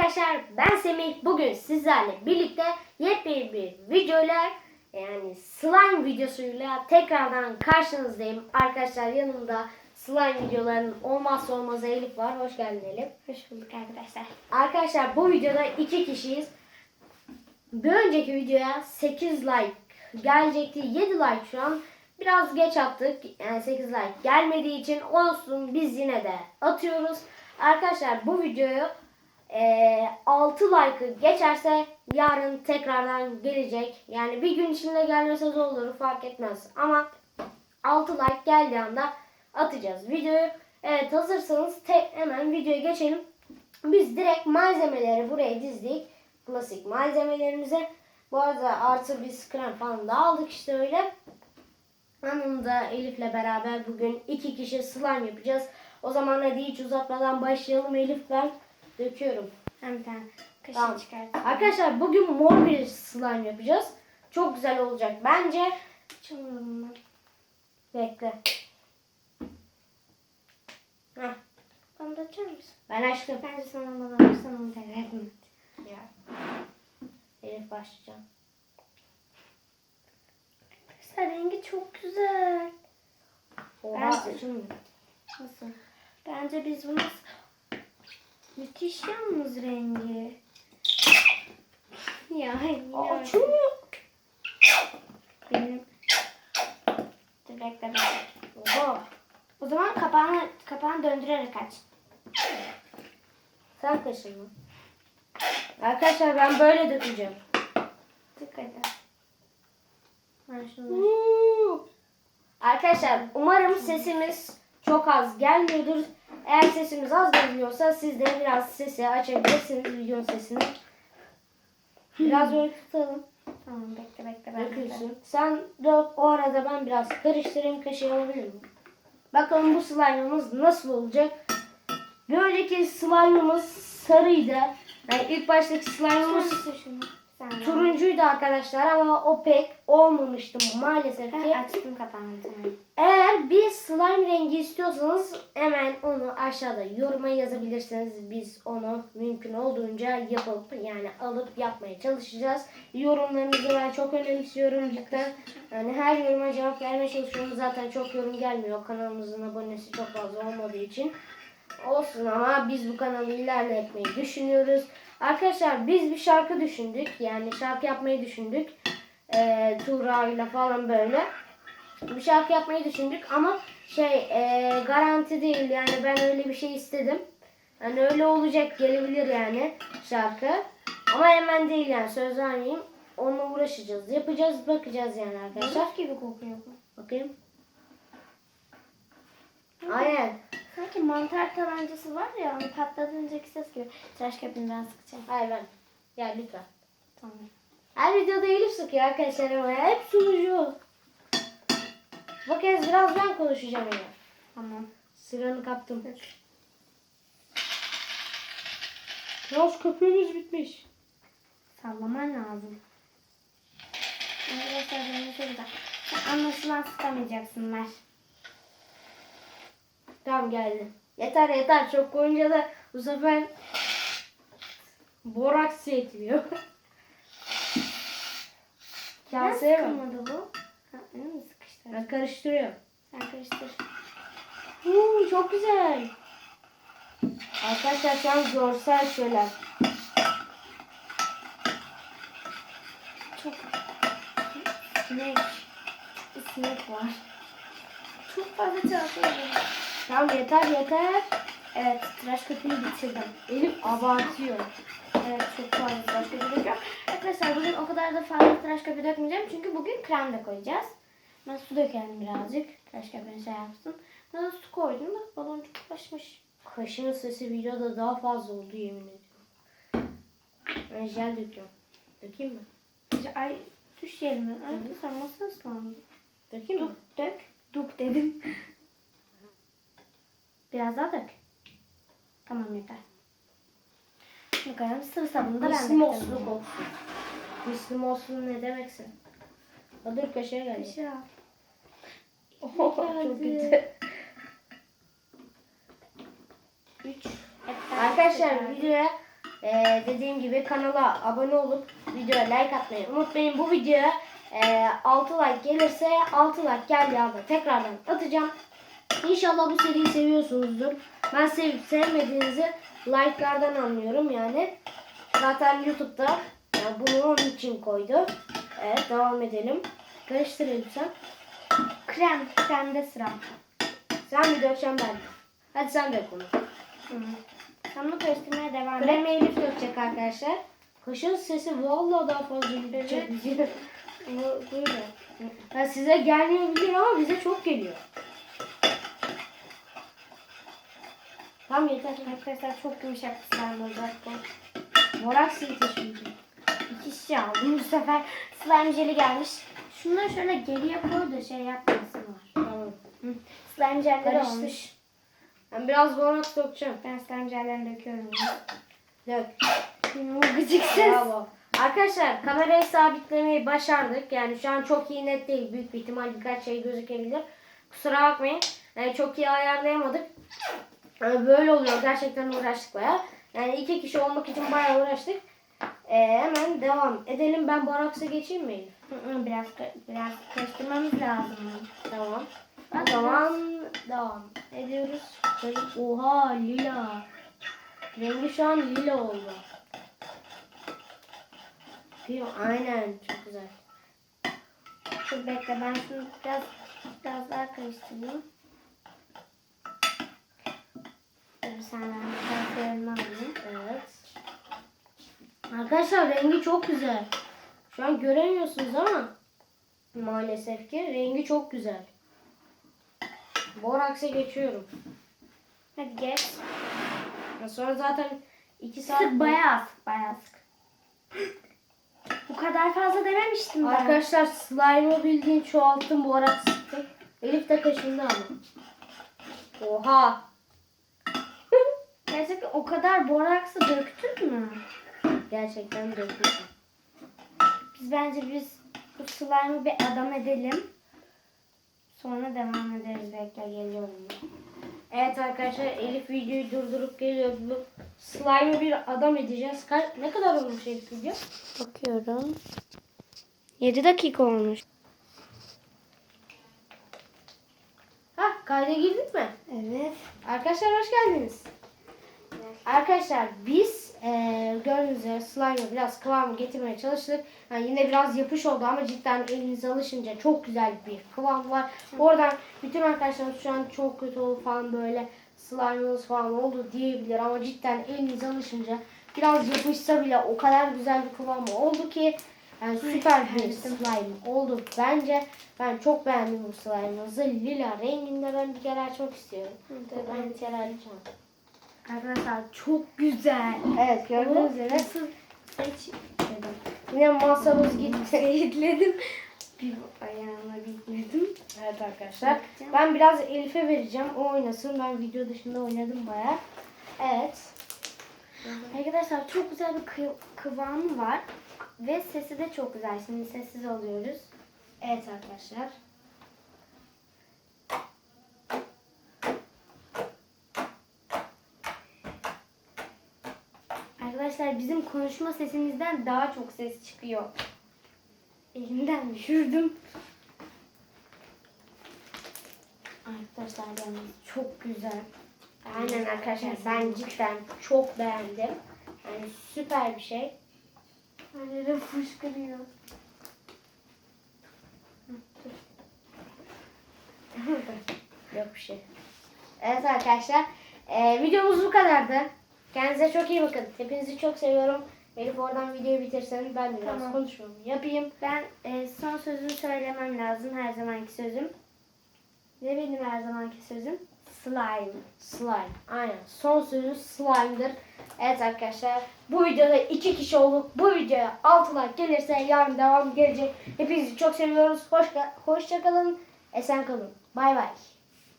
arkadaşlar ben Semih. Bugün sizlerle birlikte yepyeni bir videoyla yani slime videosuyla tekrardan karşınızdayım. Arkadaşlar yanımda slime videolarının olmazsa olmazı Elif var. Hoş geldin Elif. Hoş bulduk arkadaşlar. Arkadaşlar bu videoda iki kişiyiz. Bir önceki videoya 8 like gelecekti. 7 like şu an. Biraz geç attık. Yani 8 like gelmediği için olsun biz yine de atıyoruz. Arkadaşlar bu videoyu eee 6 like'ı geçerse yarın tekrardan gelecek. Yani bir gün içinde gelmese de olur fark etmez. Ama 6 like geldiği anda atacağız videoyu. Evet hazırsanız te- hemen videoya geçelim. Biz direkt malzemeleri buraya dizdik. Klasik malzemelerimize. Bu arada artı bir krem falan da aldık işte öyle. Yanımda Elif'le beraber bugün iki kişi slime yapacağız. O zaman hadi hiç uzatmadan başlayalım Elif ben döküyorum. Ben bir tane kaşık Tamam. çıkartayım. Arkadaşlar bugün mor bir slime yapacağız. Çok güzel olacak bence. Açamıyorum ben. Bekle. Heh, Bana da açar mısın? ben açtım. Bence sana bana alırsan onu denerim. Ya. Elif başlayacağım. Arkadaşlar rengi çok güzel. Oha Ben- şimdi. Nasıl? Bence biz bunu müthiş yalnız rengi. Ya yine açılmıyor. benim. Dur bekle bekle. Oha. O zaman kapağını kapağını döndürerek aç. Sen kaşınma. Arkadaşlar ben böyle dökeceğim. Dikkat et. Ben şunu. Arkadaşlar umarım sesimiz çok az gelmiyordur. Eğer sesimiz az geliyorsa siz de biraz sesi açabilirsiniz videonun sesini. Biraz böyle tutalım. Tamam bekle bekle ben Dökülsün. Sen dök o arada ben biraz karıştırayım kaşığı alabilir miyim? Bakalım bu slime'ımız nasıl olacak? Bir önceki slime'ımız sarıydı. Yani ilk baştaki slime'ımız Şunu şunu. Sen turuncuydu arkadaşlar ama o pek olmamıştı maalesef Ben ki. açtım kapağını tamam. Eğer bir slime rengi istiyorsanız hemen onu aşağıda yoruma yazabilirsiniz. Biz onu mümkün olduğunca yapıp yani alıp yapmaya çalışacağız. Yorumlarınızı ben çok önemsiyorum cidden. Yani her yoruma cevap vermeye çalışıyorum. Zaten çok yorum gelmiyor. Kanalımızın abonesi çok fazla olmadığı için. Olsun ama biz bu kanalı ilerletmeyi düşünüyoruz. Arkadaşlar biz bir şarkı düşündük. Yani şarkı yapmayı düşündük. Ee, Tuğra ile falan böyle bir şarkı yapmayı düşündük ama şey e, garanti değil yani ben öyle bir şey istedim. Yani öyle olacak gelebilir yani şarkı. Ama hemen değil yani söz vermeyeyim. Onunla uğraşacağız. Yapacağız bakacağız yani arkadaşlar. Sos gibi kokuyor. Bakayım. Aynen. Sanki mantar tabancası var ya onu patlatınca ses gibi. Tıraş köpüğünü ben sıkacağım. Hayır ben. Ya lütfen. Tamam. Her videoda Elif sıkıyor arkadaşlar ama ya. hep sunucu. Bu kez biraz ben konuşacağım yine. Tamam. Sıranı kaptım. Biraz köpüğümüz bitmiş. Sallaman lazım. Arkadaşlar benim. Sen Anlaşılan sıkamayacaksın ver. Tamam geldi. Yeter yeter çok koyunca da bu sefer boraks yetmiyor. Nasıl Kaseye bak. sıkılmadı bu? Ha, öyle mi sıkıştı? Ben karıştırıyorum. Sen karıştır. Huu, çok güzel. Arkadaşlar şu an görsel şöyle. Çok sinek. Sinek var. Çok fazla çalışıyorum. Tamam yeter yeter. Evet, tıraş köpüğünü bitirdim. Elif abartıyor. Evet, çok fazla tıraş köpüğü döküyorum. Arkadaşlar bugün o kadar da fazla tıraş köpüğü dökmeyeceğim çünkü bugün krem de koyacağız. Ben su dökelim birazcık. Tıraş köpüğünü şey yapsın. Ben de su koydum da baloncuklaşmış. Kaşın sesi videoda daha fazla oldu yemin ediyorum. Ben jel döküyorum. Dökeyim mi? Ay, düş yerime. Arkadaşlar masa ıslandı. Dökeyim mi? Dök. Duk dedim. Biraz daha dök. Tamam yeter. Bakalım sıvı sabunu da ben Müslüm olsun olsun. Müslüm olsun ne demeksin? O dur geldi. Kaşığı al. Oho, çok kötü. Üç. Arkadaşlar videoya Ee, dediğim gibi kanala abone olup videoya like atmayı unutmayın. Bu videoya e, 6 like gelirse 6 like geldiği anda tekrardan atacağım. İnşallah bu seriyi seviyorsunuzdur. Ben sevip sevmediğinizi like'lardan anlıyorum yani. Zaten YouTube'da yani bunu onun için koydu. Evet devam edelim. Karıştırayım sen. Krem. Kremde sıra. Sen mi dökeceksin ben? Hadi sen dök onu. Hı. Sen bunu karıştırmaya devam et. Kremi Elif dökecek arkadaşlar. Kaşın sesi vallahi daha fazla gidecek. Bu, buyurun. Ya size gelmeyebilir ama bize çok geliyor. Tamam yeter. Arkadaşlar çok yumuşak slime olacak bu. Morak silti şimdi. İki şişe aldım bu sefer. Slime jeli gelmiş. Şunları şöyle geriye koy da şey yapmasınlar. Tamam. Hı. Slime jelleri Karıştır. olmuş. Ben biraz morak dökeceğim. Ben slime jellerini döküyorum. Dök. Bu gıcık ses. Bravo. Arkadaşlar kamerayı sabitlemeyi başardık. Yani şu an çok iyi net değil. Büyük bir ihtimal birkaç şey gözükebilir. Kusura bakmayın. Yani çok iyi ayarlayamadık. Yani böyle oluyor. Gerçekten uğraştık baya. Yani iki kişi olmak için baya uğraştık. Ee, hemen devam edelim. Ben boraksa geçeyim mi? Biraz biraz karıştırmamız lazım. Tamam. Ben O zaman devam ediyoruz. Oha lila. Rengi şu an lila oldu. Aynen çok güzel. Dur bekle ben şunu biraz biraz daha karıştırayım. Dur sen ben bir alayım. Evet. Arkadaşlar rengi çok güzel. Şu an göremiyorsunuz ama maalesef ki rengi çok güzel. Boraks'a geçiyorum. Hadi geç. Sonra zaten 2 saat Sık bayağı sık bayağı sık. Bu kadar fazla dememiştim ben. Arkadaşlar slime'ı bildiğin çoğalttım boraks sıktım. Elif de kaşındı ama. Oha. Gerçekten o kadar boraksı döktün mü? Gerçekten dökmüşüm. Biz bence biz bu slime'ı bir adam edelim. Sonra devam ederiz. Bekle geliyorum. Evet arkadaşlar Elif videoyu durdurup geliyor. Bu slime'ı bir adam edeceğiz. Kaç, ne kadar olmuş Elif video? Bakıyorum. 7 dakika olmuş. Ha kayda girdik mi? Evet. Arkadaşlar hoş geldiniz. Arkadaşlar biz eee gördüğünüz üzere slime'ı biraz kıvamı getirmeye çalıştık. Yani yine biraz yapış oldu ama cidden elinize alışınca çok güzel bir kıvam var. Oradan bütün arkadaşlarımız şu an çok kötü oldu falan böyle slime'ınız falan oldu diyebilir ama cidden elinize alışınca biraz yapışsa bile o kadar güzel bir kıvam oldu ki yani süper bir slime oldu bence. Ben çok beğendim bu slime'ınızı. Lila renginde ben bir kere açmak istiyorum. Tabii ben bir kere açacağım. Arkadaşlar çok güzel. Evet gördüğünüz üzere Nasıl seç dedim. yine masamız gitti. Seyitledim. Bir ayağına gitmedim. Evet arkadaşlar. Ben biraz Elif'e vereceğim. O oynasın. Ben video dışında oynadım baya. Evet. Arkadaşlar çok güzel bir kı- kıvamı var. Ve sesi de çok güzel. Şimdi sessiz alıyoruz. Evet arkadaşlar. Arkadaşlar bizim konuşma sesimizden daha çok ses çıkıyor. Elimden düşürdüm. Arkadaşlar yalnız çok güzel. Aynen arkadaşlar. Ben cidden çok beğendim. Yani süper bir şey. Böyle de fışkırıyor. Yok bir şey. Evet arkadaşlar. eee, videomuz bu kadardı. Kendinize çok iyi bakın. Hepinizi çok seviyorum. Elif oradan videoyu bitirsen ben de biraz Tamam. konuşmamı yapayım. Ben e, son sözümü söylemem lazım. Her zamanki sözüm. Ve benim her zamanki sözüm slime. Slime. Aynen. Son sözü slime'dır. Evet arkadaşlar. Bu videoda iki kişi olduk. Bu videoya 6 like gelirse yarın devam gelecek. Hepinizi çok seviyoruz. Hoş, hoşça kalın. Esen kalın. Bay bay.